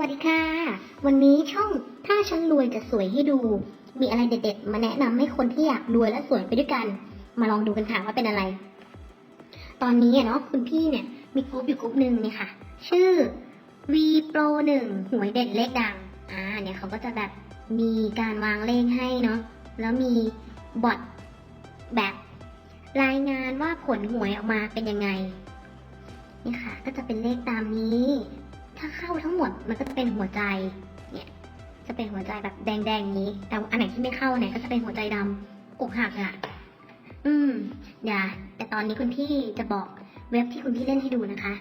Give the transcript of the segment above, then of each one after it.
วัสดีค่ะ วันนี้ช่องถ้าฉันรวยจะสวยให้ดู มีอะไรเด็ดๆ มาแนะนำให้คนที่อยากรวยและสวยไปด้วยกัน มาลองดูกันค่ะว่าเป็นอะไร ตอนนี้เนาะคุณพี่เนี่ยมีกรุ๊ปอยู่กรุ๊ปหนึ่งเนี่ยค่ะ ชื่อ V Pro 1หวยเด็ดเลขดัง อ่าเนี่ยเขาก็จะแบบมีการวางเลขให้เนาะแล้วมีบอทแบบรายงานว่าผลหวยออกมาเป็นยังไง นี่ค่ะ ก็จะเป็นเลขตามนี้ ถ้าเข้าทั้งหมดมันก็จะเป็นหัวใจ เนี่ย จะเป็นหัวใจแบบแดงๆอย่างนี้ แต่อันไหนที่ไม่เข้าเนี่ยก็จะเป็นหัวใจดำอกหักอะอืมอย่าแต่ตอนนี้คุณพี่จะบอกเว็บที่คุณพี่เล่นให้ดูนะคะ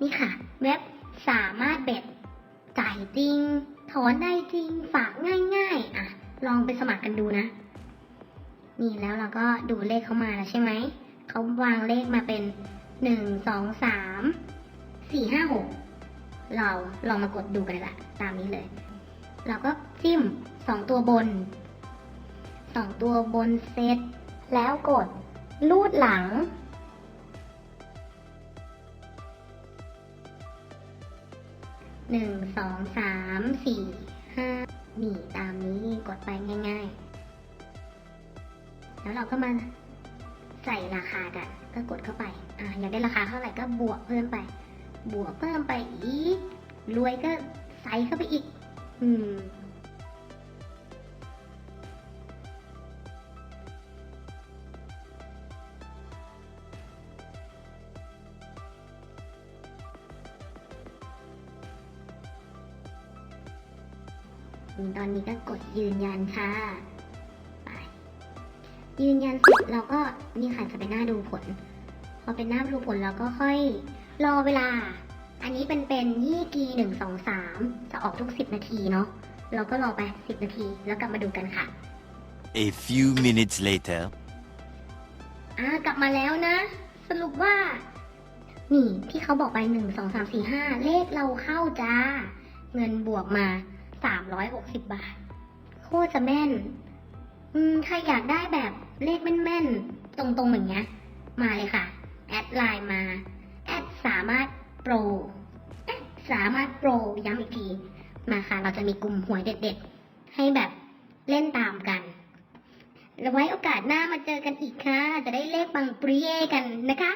นี่ค่ะ เว็บสามารถเบ็ดจ่ายจริง ถอนได้จริง ฝากง่ายๆ อะ ลองไปสมัครกันดูนะ นี่แล้วเราก็ดูเลขเข้ามาแล้วใช่ไหม เขาวางเลขมาเป็นหนึ่งสองสามสี่ห้าหก เราลองมากดดูกันละตามนี้เลย เราก็จิ้มสองตัวบนสองตัวบนเซตแล้วกดลูดหลัง หนึ่งสองสามสี่ห้านี่ตามนี้กดไปง่ายๆ แล้วเราก็มาใส่ราคากันก็กดเข้าไป อะอยากได้ราคาเท่าไหร่ก็บวกเพิ่มไป บวกเพิ่มไปอีก รวยก็ใส่เข้าไปอีก อืมตอนนี้ก็กดยืนยันค่ะ ไป ยืนยันเสร็จเราก็นี่ค่ะจะเป็นหน้าดูผล พอเป็นหน้าดูผลเราก็ค่อยรอเวลา อันนี้เป็นเป็นยี่กีหนึ่งสองสามจะออกทุกสิบนาทีเนาะเราก็รอไปสิบนาทีแล้วกลับมาดูกันค่ะ A few minutes later. อ่ากลับมาแล้วนะ สรุปว่า นี่ที่เขาบอกไปหนึ่งสองสามสี่ห้าเลขเราเข้าจ้า เงินบวกมาสามร้อยหกสิบบาท โคตรจะแม่น อืมใครอยากได้แบบเลขแม่นๆ ตรงๆอย่างเงี้ย มาเลยค่ะ แอดไลน์มา แอดสามารถ โปรสามารถโปรย้ำอีกทีมาค่ะ เราจะมีกลุ่มหวยเด็ดๆ ให้แบบเล่นตามกันแล้วไว้โอกาสหน้ามาเจอกันอีกค่ะ จะได้เลขบังปรียกันนะคะ